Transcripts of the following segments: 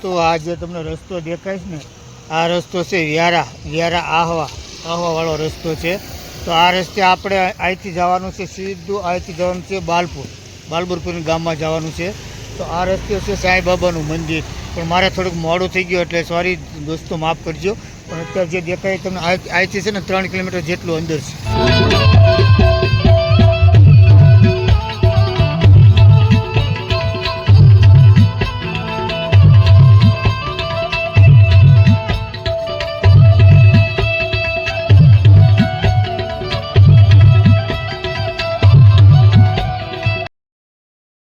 દોસ્તો આ જે તમને રસ્તો દેખાય છે ને, આ રસ્તો છે વ્યારા વ્યારા આહવા, આહવાવાળો રસ્તો છે. તો આ રસ્તે આપણે અહીંથી જવાનું છે સીધું અહીંથી જવાનું છે બાલપુર બાલપુર ગામમાં જવાનું છે. તો આ રસ્તે છે સાંઈ બાબાનું મંદિર. પણ મારે થોડુંક મોડું થઈ ગયું એટલે સોરી, દોસ્તો માફ કરજો. પણ અત્યારે જે દેખાય તમને અહીંથી છે ને ત્રણ કિલોમીટર જેટલું અંદર છે.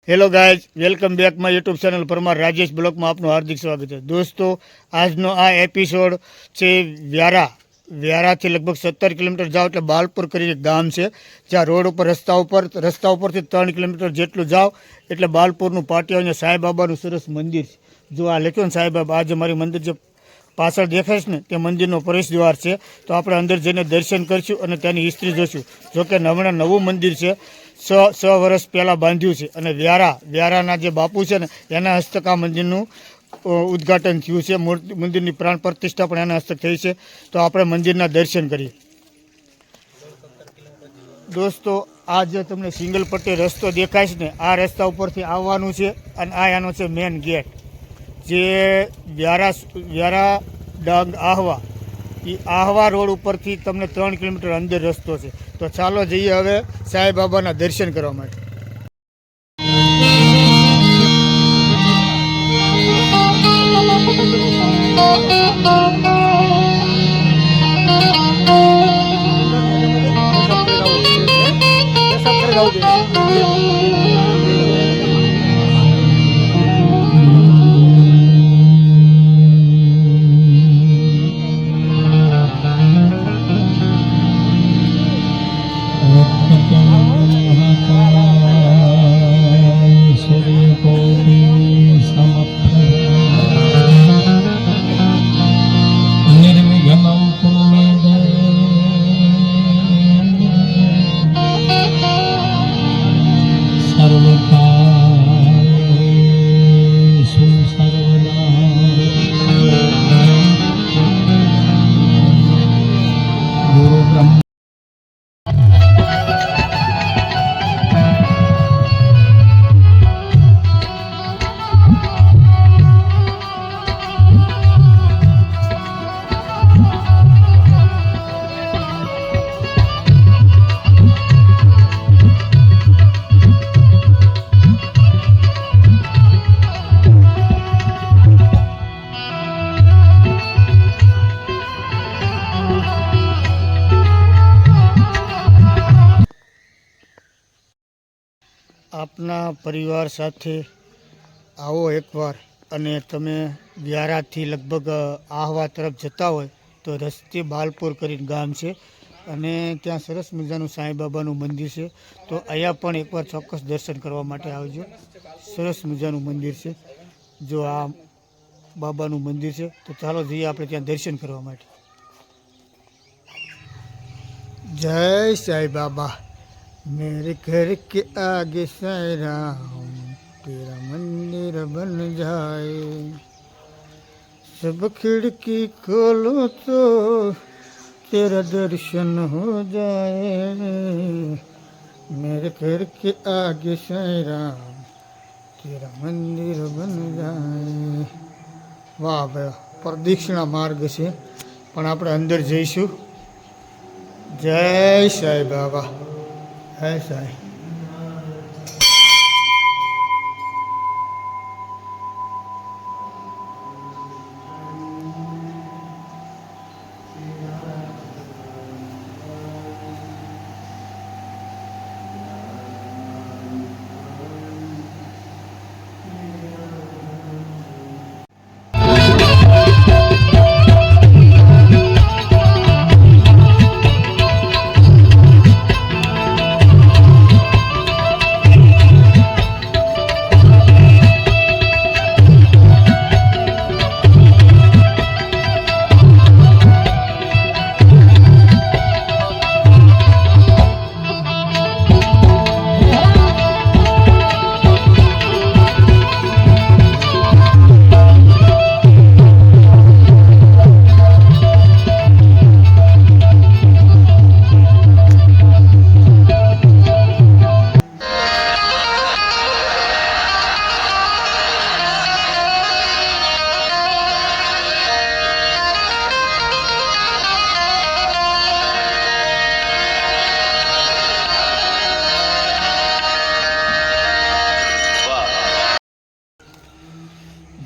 Hello guys welcome back my YouTube channel Parmar Rajesh બ્લોકમાં આપનું હાર્દિક સ્વાગત છે. દોસ્તો, આજનો આ એપિસોડ છે વ્યારા. વ્યારાથી લગભગ સત્તર કિલોમીટર જાઓ એટલે બાલપુર કરીને એક ગામ છે, જ્યાં રોડ ઉપર, રસ્તા ઉપર, રસ્તા ઉપરથી ત્રણ કિલોમીટર જેટલું જાઓ એટલે બાલપુરનું પાટિયા સાંઈબાબાનું સરસ મંદિર છે. જો આ લખ્યું ને સાંઈબાબા, આજે મારી મંદિર જે પાછળ દેખાય છે ને, તે મંદિરનો પ્રવેશ દ્વાર છે. તો આપણે અંદર જઈને દર્શન કરીશું અને તેની હિસ્ટ્રી જોઈશું જોકે હમણાં નવું મંદિર છે. સ સ વર્ષ પહેલાં બાંધ્યું છે. અને વ્યારા, વ્યારાના જે બાપુ છે ને, એના હસ્તક આ મંદિરનું ઉદ્ઘાટન થયું છે. મંદિરની પ્રાણ પ્રતિષ્ઠા પણ એના હસ્તક થઈ છે. તો આપણે મંદિરના દર્શન કરીએ. દોસ્તો, આ જે તમને સિંગલ પટ્ટી રસ્તો દેખાય છે ને, આ રસ્તા ઉપરથી આવવાનું છે અને આ એનો છે મેન ગેટ જે વ્યારા વ્યારા ડાંગ આહવા એ આહવા રોડ ઉપરથી તમને ત્રણ કિલોમીટર અંદર રસ્તો છે. તો ચાલો જઈએ હવે સાંઈ દર્શન કરવા માટે. Thank you. આપના પરિવાર સાથે આવો એકવાર અને તમે વ્યારાથી લગભગ આહવા તરફ જતા હોય તો રસ્તે બાલપુર કરીને ગામ છે અને ત્યાં સરસ મજાનું સાંઈબાબાનું મંદિર છે. તો અહીંયા પણ એકવાર ચોક્કસ દર્શન કરવા માટે આવજો. સરસ મજાનું મંદિર છે. જો આ બાબાનું મંદિર છે, તો ચાલો જઈએ આપણે ત્યાં દર્શન કરવા માટે. જય સાંઈ બાબા. मेरे घर के आगे साई राम तेरा मंदिर बन जाए सब खिड़की खोलो तो तेरा दर्शन हो जाए मेरे घर के आगे साई राम तेरा मंदिर बन जाए વાહ ભાઈ પ્રદક્ષિણા માર્ગ છે પણ આપણે અંદર જઈશું જય સાંઈ બાબા જય સાંઈ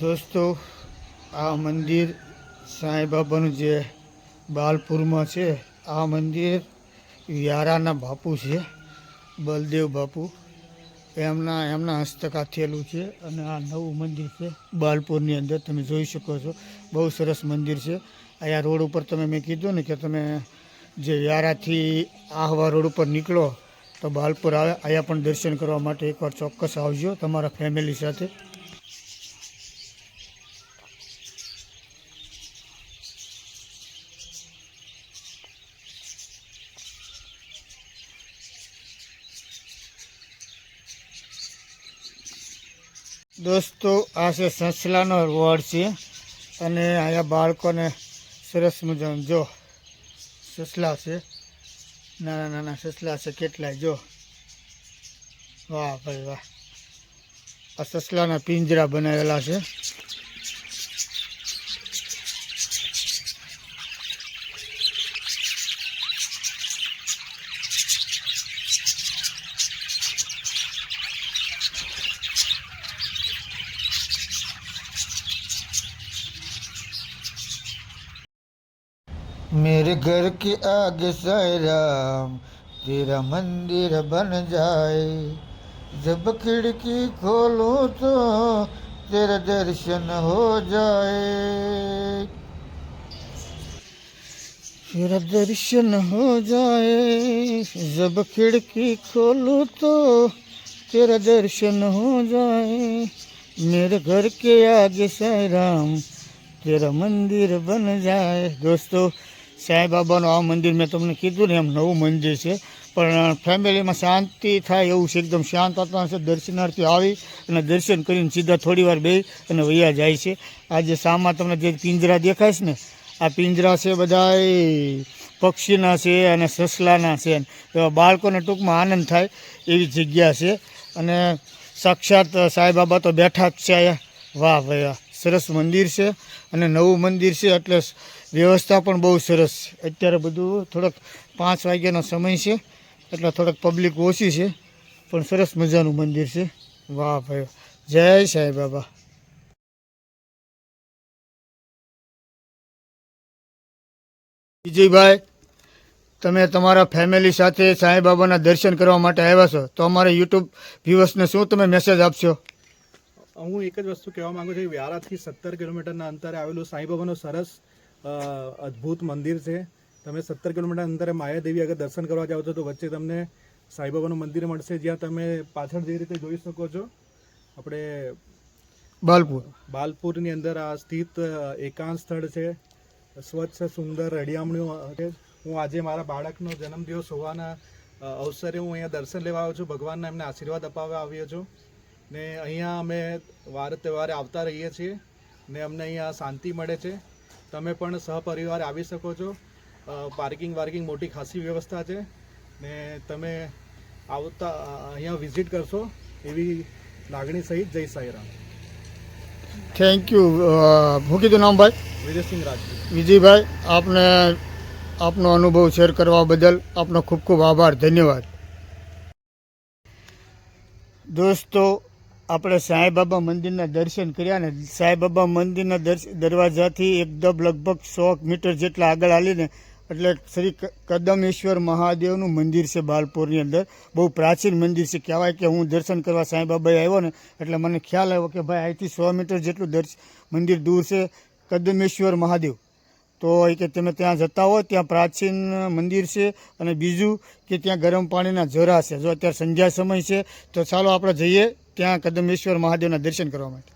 દોસ્તો, આ મંદિર સાંઈ બાબાનું જે બાલપુરમાં છે, આ મંદિર વ્યારાના બાપુ છે, બલદેવ બાપુ. એમના એમના હસ્તકા થયેલું છે અને આ નવું મંદિર છે બાલપુરની અંદર, તમે જોઈ શકો છો. બહુ સરસ મંદિર છે. અહીંયા રોડ ઉપર તમે મેં કીધું ને કે તમે જે વ્યારાથી આહવા રોડ ઉપર નીકળો તો બાલપુર આવે, અહીંયા પણ દર્શન કરવા માટે એકવાર ચોક્કસ આવજો તમારા ફેમિલી સાથે. દોસ્તો, આ છે સસલાનો વોર્ડ છે અને અહીંયા બાળકોને સરસ મજાનું, જો, સસલા છે, નાના નાના સસલા છે કેટલાય, જો. વાહ ભાઈ વાહ. આ સસલાના પિંજરા બનાવેલા છે. मेरे घर के आगे साय राम तेरा मंदिर बन जाए। जब खिड़की खोलो तो तेरा दर्शन हो जाए। तेरा दर्शन हो जाए। जब खिड़की खोलो तो तेरा दर्शन हो जाए। मेरे घर के आगे साय राम तेरा मंदिर बन जाए। दोस्तों સાંઈ બાબાનું આ મંદિર મેં તમને કીધું ને એમ નવું મંદિર છે. પણ ફેમિલીમાં શાંતિ થાય એવું છે. એકદમ શાંત વાતાવરણ છે. દર્શનાર્થી આવી અને દર્શન કરીને સીધા થોડી વાર બે અને વૈયા જાય છે. આ જે સામા તમને જે પિંજરા દેખાય છે ને, આ પિંજરા છે બધા પક્ષીના છે અને સસલાના છે. એવા બાળકોને ટૂંકમાં આનંદ થાય એવી જગ્યા છે. અને સાક્ષાત સાંઈબાબા તો બેઠા જ છે વાહ વાહ. સરસ મંદિર છે અને નવું મંદિર છે. એટલે વ્યવસ્થા પણ બહુ સરસ અત્યારે બધું થોડોક પાંચ વાગ્યાનો સમય છે, એટલે થોડોક પબ્લિક ઓછી છે, પણ સરસ મજાનું મંદિર છે. વાહ ભાઈ જય સાંઈ બાબા. વિજયભાઈ, તમે તમારા ફેમિલી સાથે સાંઈ બાબાના દર્શન કરવા માટે આવ્યા છો, તો અમારા યુટ્યુબ વ્યુઅર્સને શું તમે મેસેજ આપશો? હું એક જ વસ્તુ કહેવા માંગુ છું વ્યારાથી સત્તર કિલોમીટરના અંતરે આવેલું સાંઈબાબાનું સરસ અદ્ભુત મંદિર છે. તમે સત્તર કિલોમીટર અંતરે માયાદેવી અગર દર્શન કરવા જાઓ છો તો વચ્ચે તમને સાંઈબાબાનું મંદિર મળશે જ્યાં તમે પાછળ જે રીતે જોઈ શકો છો આપણે બાલપુર. બાલપુરની અંદર આ સ્થિત એકાંત સ્થળ છે. સ્વચ્છ સુંદર રડિયામણું છે. હું આજે મારા બાળકનો જન્મદિવસ હોવાના અવસરે હું અહીંયા દર્શન લેવા આવ્યો છું. ભગવાનના એમને આશીર્વાદ અપાવવા આવ્યો છું. ને અહીંયા અમે વાર તહેવારે આવતા રહીએ છીએ. ને અમને અહીંયા શાંતિ મળે છે. તમે પણ સહપરિવાર આવી શકો છો. પાર્કિંગ વાર્કિંગ મોટી ખાસી વ્યવસ્થા છે. ને તમે આવતા અહીંયા વિઝિટ કરશો એવી લાગણી સહિત જય સાંઈરામ. થેન્ક યુ શું કીધું નામ ભાઈ? વિજયસિંહ રાજપૂત. વિજયભાઈ આપને આપનો અનુભવ શેર કરવા બદલ આપનો ખૂબ ખૂબ આભાર. ધન્યવાદ. દોસ્તો આપણે સાંઈબાબા મંદિરના દર્શન કર્યા ને સાંઈબાબા મંદિરના દરવાજાથી એકદમ લગભગ સો મીટર જેટલા આગળ હાલીને, એટલે શ્રી કદમેશ્વર મહાદેવનું મંદિર છે બાલપુરની અંદર. બહુ પ્રાચીન મંદિર છે. કહેવાય કે હું દર્શન કરવા સાંઈબાબાએ આવ્યો ને, એટલે મને ખ્યાલ આવ્યો કે ભાઈ અહીંથી સો મીટર જેટલું દર્શ, મંદિર દૂર છે કદમેશ્વર મહાદેવ. તો એ કે તમે ત્યાં જતા હો, ત્યાં પ્રાચીન મંદિર છે અને બીજું કે ત્યાં ગરમ પાણીના ઝરા છે. જો અત્યારે સંધ્યા સમય છે, તો ચાલો આપણે જઈએ. ત્યાં કદમેશ્વર મહાદેવના દર્શન કરવા માટે.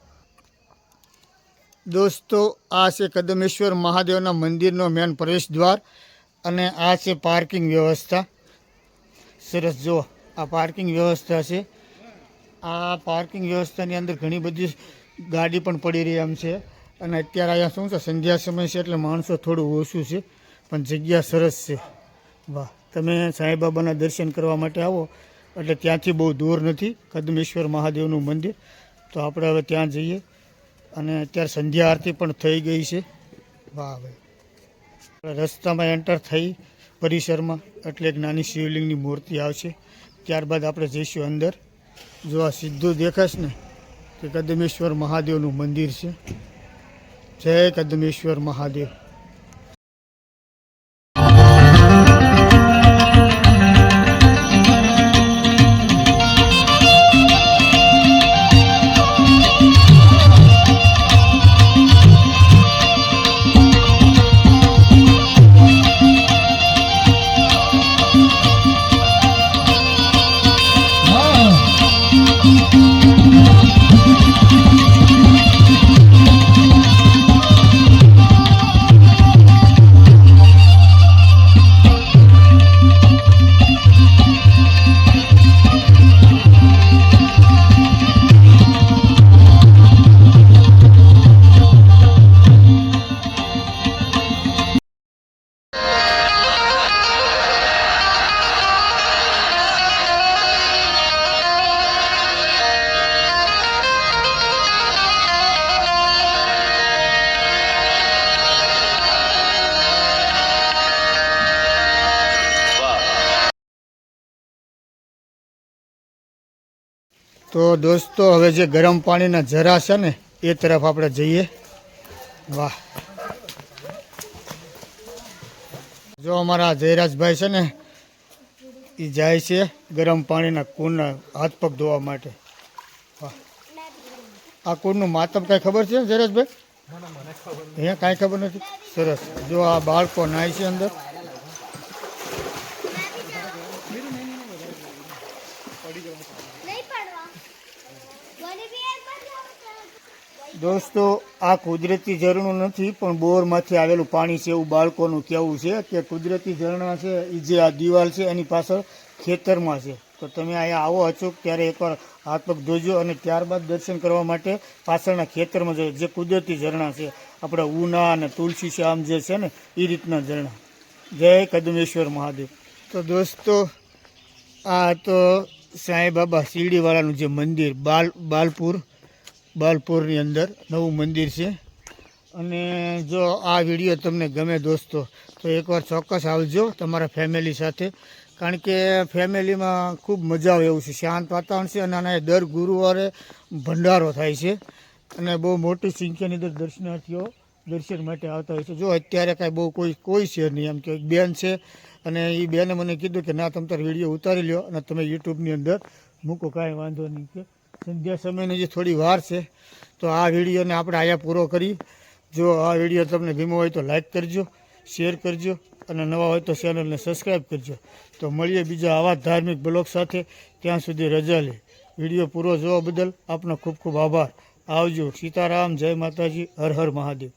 દોસ્તો, આ છે કદમેશ્વર મહાદેવના મંદિરનો મેન પ્રવેશ દ્વાર અને આ છે પાર્કિંગ વ્યવસ્થા. સરસ જો આ પાર્કિંગ વ્યવસ્થા છે. આ પાર્કિંગ વ્યવસ્થાની અંદર ઘણી બધી ગાડી પણ પડી રહી એમ છે. અને અત્યારે અહીંયા શું છે, સંધ્યા સમય છે એટલે માણસો થોડું ઓછું છે, પણ જગ્યા સરસ છે. વાહ, તમે સાંઈબાબાના દર્શન કરવા માટે આવો. એટલે ત્યાંથી બહુ દૂર નથી. કદમેશ્વર મહાદેવનું મંદિર. તો આપણે હવે ત્યાં જઈએ. અને અત્યારે સંધ્યા આરતી પણ થઈ ગઈ છે. વાહ ભાઈ. રસ્તામાં એન્ટર થઈ પરિસરમાં. એટલે એક નાની શિવલિંગની મૂર્તિ આવશે. ત્યારબાદ આપણે જઈશું અંદર. જો આ સીધું દેખાશ ને, તે કદમેશ્વર મહાદેવનું મંદિર છે. જય કદમેશ્વર મહાદેવ. તો દોસ્તો હવે જે ગરમ પાણીના જરા છે ને એ તરફ આપણે જઈએ. વાહ. જો અમારા જયરાજભાઈ છે ને એ જાય છે ગરમ પાણીના કુંડના હાથ પગ ધોવા માટે. વાહ. આ કુંડનું માતમ કાંઈ ખબર છે જયરાજભાઈ? અહીંયા કાંઈ ખબર નથી? સરસ. જો આ બાળકો નાય છે અંદર નહીં પડવા મને બી એક બદલાવ દોસ્તો, આ કુદરતી ઝરણું નથી, પણ બોરમાંથી આવેલું પાણી છે એવું બાળકોનું કહેવું છે કે કુદરતી ઝરણા છે એ જે આ દિવાલ છે, એની પાછળ ખેતરમાં છે. તો તમે અહીંયા આવો અચૂક, ત્યારે એકવાર હાથ પગ ધોજો અને ત્યારબાદ દર્શન કરવા માટે પાછળના ખેતરમાં જજો, જે કુદરતી ઝરણા છે. આપણા ઉના અને તુલસી શ્યામ જે છે ને એ રીતના ઝરણા. જય કદમેશ્વર મહાદેવ. તો દોસ્તો, આ તો સાંઈ બાબા શિરડીવાળાનું જે મંદિર, બાલ, બાલપુર બાલપુરની અંદર નવું મંદિર છે. અને જો આ વીડિયો તમને ગમે દોસ્તો, તો એકવાર ચોક્કસ આવજો તમારા ફેમિલી સાથે. કારણ કે ફેમિલીમાં ખૂબ મજા આવે એવું છે. શાંત વાતાવરણ છે અને આના દર ગુરુવારે ભંડારો થાય છે. અને બહુ મોટી સંખ્યાની અંદર દર્શનાર્થીઓ દર્શન માટે આવતા હોય છે. જો અત્યારે કાંઈ બહુ કોઈ કોઈ છે નહીં. એમ કે બેન છે. અને એ બેને મને કીધું કે, ના, તમે તાર વીડિયો ઉતારી લ્યો અને તમે યુટ્યુબની અંદર મૂકો. કાંઈ વાંધો નહીં. કે સંધ્યા સમયની જે થોડી વાર છે, તો આ વિડીયોને આપણે અહીંયા પૂરો કરી. જો આ વીડિયો તમને ગમ્યો હોય તો લાઇક કરજો, શેર કરજો અને નવા હોય તો ચેનલને સબસ્ક્રાઈબ કરજો. તો મળીએ બીજા આવા ધાર્મિક બ્લોગ સાથે. ત્યાં સુધી રજા લે. વીડિયો પૂરો જોવા બદલ આપનો ખૂબ ખૂબ આભાર. આવજો. સીતારામ, જય માતાજી, હર હર મહાદેવ.